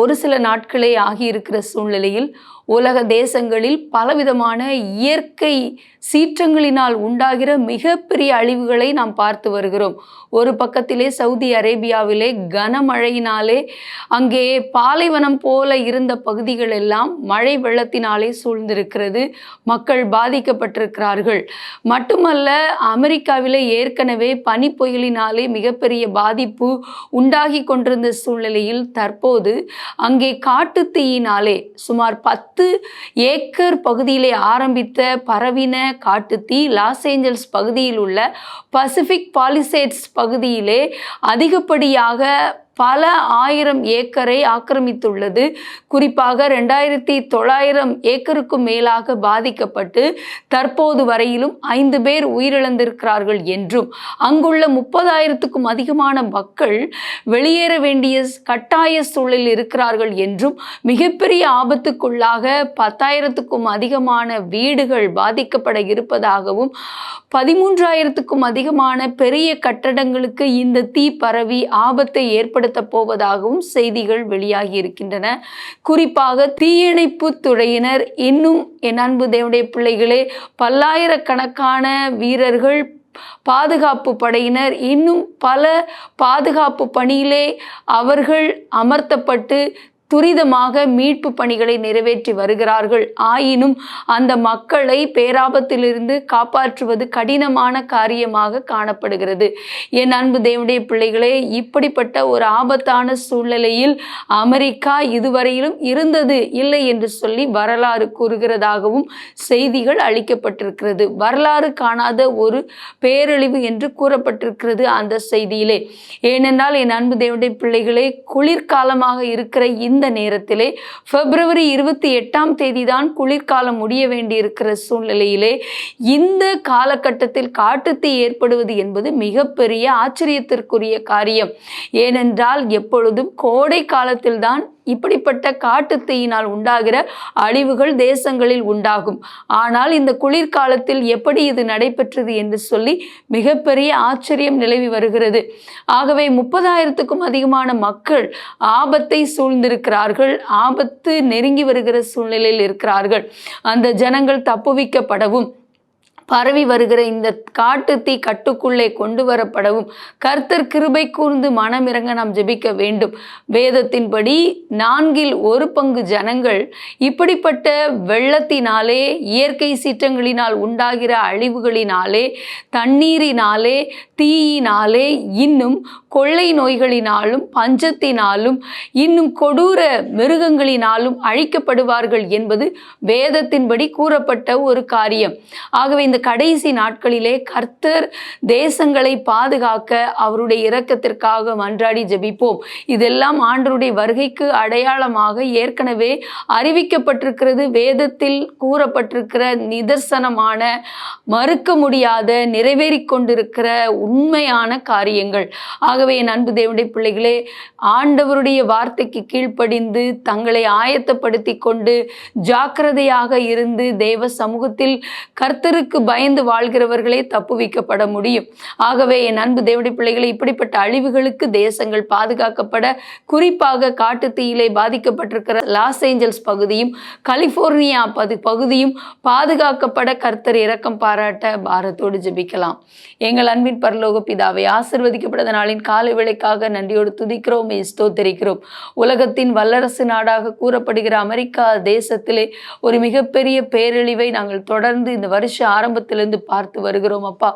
ஒரு சில நாட்களே ஆகியிருக்கிற சூழ்நிலையில் உலக தேசங்களில் பலவிதமான இயற்கை சீற்றங்களினால் உண்டாகிற மிகப்பெரிய அழிவுகளை நாம் பார்த்து வருகிறோம். ஒரு பக்கத்திலே சவுதி அரேபியாவிலே கனமழையினாலே அங்கே பாலைவனம் போல இருந்த பகுதிகள் எல்லாம் மழை வெள்ளத்தினாலே சூழ்ந்திருக்கிறது. மக்கள் பாதிக்கப்பட்டிருக்கிறார்கள். மட்டுமல்ல அமெரிக்காவிலே ஏற்கனவே பனி புயலினாலே மிகப்பெரிய பாதிப்பு உண்டாகி கொண்டிருந்த சூழ்நிலையில் தற்போது அங்கே காட்டுத்தீயினாலே சுமார் பத்து ஏக்கர் பகுதியிலே ஆரம்பித்த பரவின காட்டுத்தீ லாஸ் ஏஞ்சல்ஸ் பகுதியில் உள்ள பசிபிக் பாலிசேட்ஸ் பகுதியிலே அதிகப்படியாக பல ஆயிரம் ஏக்கரை ஆக்கிரமித்துள்ளது. குறிப்பாக ரெண்டாயிரத்தி தொள்ளாயிரம் ஏக்கருக்கும் மேலாக பாதிக்கப்பட்டு தற்போது வரையிலும் ஐந்து பேர் உயிரிழந்திருக்கிறார்கள் என்றும் அங்குள்ள முப்பதாயிரத்துக்கும் அதிகமான மக்கள் வெளியேற வேண்டிய கட்டாய சூழலில் இருக்கிறார்கள் என்றும் மிகப்பெரிய ஆபத்துக்குள்ளாக பத்தாயிரத்துக்கும் அதிகமான வீடுகள் பாதிக்கப்பட இருப்பதாகவும் பதிமூன்றாயிரத்துக்கும் அதிகமான பெரிய கட்டடங்களுக்கு இந்த தீ பரவி ஆபத்தை ஏற்படுத்த போவதாகவும் செய்திகள் வெளியாகி இருக்கின்றன. குறிப்பாக தீயணைப்பு துறையினர் இன்னும் என் அன்பு தேவனுடைய பிள்ளைகளே பல்லாயிரக்கணக்கான வீரர்கள் பாதுகாப்பு படையினர் இன்னும் பல பாதுகாப்பு பணியிலே அவர்கள் அமர்த்தப்பட்டு துரிதமாக மீட்பு பணிகளை நிறைவேற்றி வருகிறார்கள். ஆயினும் அந்த மக்களை பேராபத்திலிருந்து காப்பாற்றுவது கடினமான காரியமாக காணப்படுகிறது. என் அன்பு தேவனுடைய பிள்ளைகளே இப்படிப்பட்ட ஒரு ஆபத்தான சூழ்நிலையில் அமெரிக்கா இதுவரையிலும் இருந்தது இல்லை என்று சொல்லி வரலாறு கூறுகிறதாகவும் செய்திகள் அளிக்கப்பட்டிருக்கிறது. வரலாறு காணாத ஒரு பேரழிவு என்று கூறப்பட்டிருக்கிறது அந்த செய்தியிலே. ஏனென்றால் என் அன்பு தேவனுடைய பிள்ளைகளே குளிர்காலமாக இருக்கிற இந்த இந்த நேரத்திலே பிப்ரவரி இருபத்தி எட்டாம் தேதி தான் குளிர்காலம் முடிய வேண்டியிருக்கிற சூழ்நிலையிலே இந்த காலகட்டத்தில் காட்டுத்தீ ஏற்படுவது என்பது மிகப்பெரிய ஆச்சரியத்திற்குரிய காரியம். ஏனென்றால் எப்பொழுதும் கோடை காலத்தில்தான் இப்படிப்பட்ட காட்டுத்தீயினால் உண்டாகிற அழிவுகள் தேசங்களில் உண்டாகும். ஆனால் இந்த குளிர்காலத்தில் எப்படி இது நடைபெற்றது என்று சொல்லி மிகப்பெரிய ஆச்சரியம் நிலவி வருகிறது. ஆகவே முப்பதாயிரத்துக்கும் அதிகமான மக்கள் ஆபத்தை சூழ்ந்திருக்கிறார்கள். ஆபத்து நெருங்கி வருகிற சூழ்நிலையில் இருக்கிறார்கள். அந்த ஜனங்கள் தப்புவிக்கப்படவும் பரவி வருகிற இந்த காட்டு தீ கட்டுக்குள்ளே கொண்டு வரப்படவும் கர்த்தர் கிருபை கூர்ந்து மனமிறங்க நாம் ஜெபிக்க வேண்டும். வேதத்தின்படி நான்கில் ஒரு பங்கு ஜனங்கள் இப்படிப்பட்ட வெள்ளத்தினாலே இயற்கை சீற்றங்களினால் உண்டாகிற அழிவுகளினாலே தண்ணீரினாலே தீயினாலே இன்னும் கொள்ளை நோய்களினாலும் பஞ்சத்தினாலும் இன்னும் கொடூர மிருகங்களினாலும் அழிக்கப்படுவார்கள் என்பது வேதத்தின்படி கூறப்பட்ட ஒரு காரியம். ஆகவே இந்த கடைசி நாட்களிலே கர்த்தர் தேசங்களை பாதுகாக்க அவருடைய இரக்கத்திற்காக மன்றாடி ஜெபிப்போம். இதெல்லாம் ஆண்டருடைய வருகைக்கு அடையாளமாக ஏற்கனவே அறிவிக்கப்பட்டிருக்கிறது. வேதத்தில் கூறப்பட்டிருக்கிற நிதர்சனமான மறுக்க முடியாத நிறைவேறி கொண்டிருக்கிற உண்மையான காரியங்கள். ஆகவே என் அன்பு தேவனுடைய பிள்ளைகளே ஆண்டவருடைய வார்த்தைக்கு கீழ்ப்படிந்து தங்களை ஆயத்தப்படுத்தி கொண்டு ஜாக்கிரதையாக இருந்து தேவ சமூகத்தில் கர்த்தருக்கு பயந்து வாழ்கிறவர்களே தப்புவிக்கப்பட முடியும். ஆகவே என் அன்பு தேவடி பிள்ளைகளை இப்படிப்பட்ட அழிவுகளுக்கு தேசங்கள் பாதுகாக்கப்பட குறிப்பாக காட்டுத்தீயிலே பாதிக்கப்பட்டிருக்கிற லாஸ் ஏஞ்சல்ஸ் பகுதியும் கலிபோர்னியா பது பகுதியும் பாதுகாக்கப்பட கர்த்தர் இரக்கம் பாராட்ட பாரத்தோடு ஜெபிக்கலாம். எங்கள் அன்பின் பரலோக பிதாவை ஆசிர்வதிக்கப்பட்ட நாளின் காலை விலைக்காக நன்றியோடு துதிக்கிறோம் ஸ்தோத்தரிக்கிறோம். உலகத்தின் வல்லரசு நாடாக கூறப்படுகிற அமெரிக்கா தேசத்திலே ஒரு மிகப்பெரிய பேரழிவை நாங்கள் தொடர்ந்து இந்த வருஷ ஆரம்ப ஆரம்பத்திலிருந்து பார்த்து வருகிறோம் அப்பா.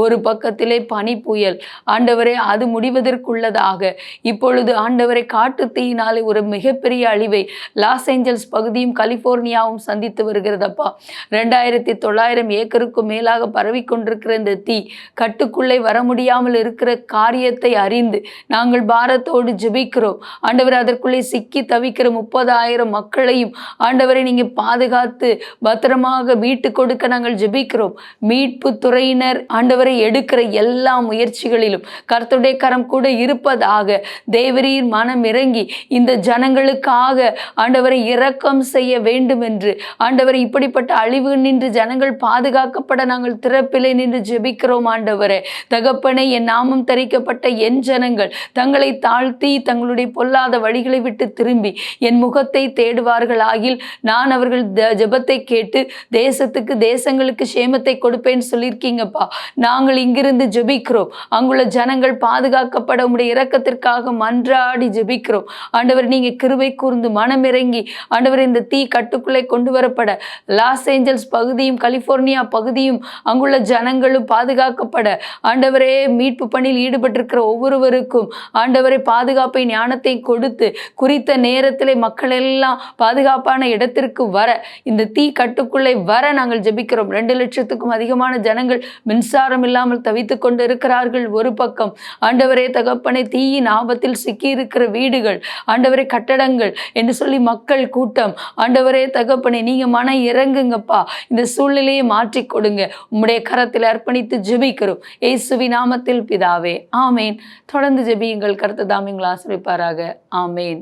ஒரு பக்கத்திலே பனி புயல். ஆண்டவரே அது முடிவதற்குள்ளதாக. இப்பொழுது ஆண்டவரை காட்டு தீயினாலே ஒரு மிகப்பெரிய அழிவை லாஸ் ஏஞ்சல்ஸ் பகுதியும் கலிபோர்னியாவும் சந்தித்து வருகிறதப்பா ரெண்டாயிரத்தி தொள்ளாயிரம் ஏக்கருக்கும் மேலாக பரவி கொண்டிருக்கிற இந்த தீ கட்டுக்குள்ளே வர முடியாமல் இருக்கிற காரியத்தை அறிந்து நாங்கள் பாரத்தோடு ஜெபிக்கிறோம். ஆண்டவர் அதற்குள்ளே சிக்கி தவிக்கிற முப்பதாயிரம் மக்களையும் ஆண்டவரை நீங்க பாதுகாத்து பத்திரமாக வீட்டு கொடுக்க நாங்கள் ஜெபிக்கிறோம். மீட்பு துறையினர் ஆண்டவரை எடுக்கிற எல்லா முயற்சிகளிலும் கர்த்தருடைய கரம் கூட இருப்பதாக தேவரீர் மனம் இறங்கி இந்த ஜனங்களுக்காக ஆண்டவரை இரக்கம் செய்ய வேண்டும் என்று ஆண்டவரை இப்படிப்பட்ட அழிவு நின்று ஜனங்கள் பாதுகாக்கப்பட நாங்கள் திறப்பிலே நின்று ஜெபிக்கிறோம் ஆண்டவரே. தகப்பனை என் நாமம் தரிக்கப்பட்ட என் ஜனங்கள் தங்களை தாழ்த்தி தங்களுடைய பொல்லாத வழிகளை விட்டு திரும்பி என் முகத்தை தேடுவார்கள் ஆகில் நான் அவர்கள் த- ஜெபத்தை கேட்டு தேசத்துக்கு தேசங்களுக்கு மகிமத்தை கொடுப்பேன்னு சொல்லியிருக்கீங்கப்பா. நாங்கள் இங்கிருந்து ஜெபிக்கிறோம். அங்குள்ள ஜனங்கள் பாதுகாக்கப்பட உடைய இரக்கத்திற்காக மன்றாடி ஜெபிக்கிறோம். ஆண்டவர் நீங்க கிருவை கூர்ந்து மனமிறங்கி ஆண்டவர் இந்த தீ கட்டுக்குள்ளே கொண்டு வரப்பட லாஸ் ஏஞ்சல்ஸ் பகுதியும் கலிபோர்னியா பகுதியும் அங்குள்ள ஜனங்களும் பாதுகாக்கப்பட ஆண்டவரே மீட்பு பணியில் ஈடுபட்டிருக்கிற ஒவ்வொருவருக்கும் ஆண்டவரை பாதுகாப்பை ஞானத்தை கொடுத்து குறித்த நேரத்திலே மக்கள் எல்லாம் பாதுகாப்பான இடத்திற்கு வர இந்த தீ கட்டுக்குள்ளே வர நாங்கள் ஜெபிக்கிறோம். ரெண்டு லட்சம் லட்சத்துக்கும் அதிகமான ஜனங்கள் மின்சாரம் இல்லாமல் தவித்துக் கொண்டு இருக்கிறார்கள் ஒரு பக்கம் ஆண்டவரே தகப்பனை தீயின் ஆபத்தில் சிக்கி இருக்கிற வீடுகள் ஆண்டவரே கட்டடங்கள் என்று சொல்லி மக்கள் கூட்டம். ஆண்டவரே தகப்பனை நீங்க மன இறங்குங்கப்பா. இந்த சூழ்நிலையை மாற்றி கொடுங்க. உம்முடைய கரத்தில் அர்ப்பணித்து ஜெபிக்கிறோம். ஏசுவி நாமத்தில் பிதாவே ஆமேன். தொடர்ந்து ஜெபியுங்கள். கருத்து தாமிங்களை ஆசிரிப்பாராக. ஆமேன்.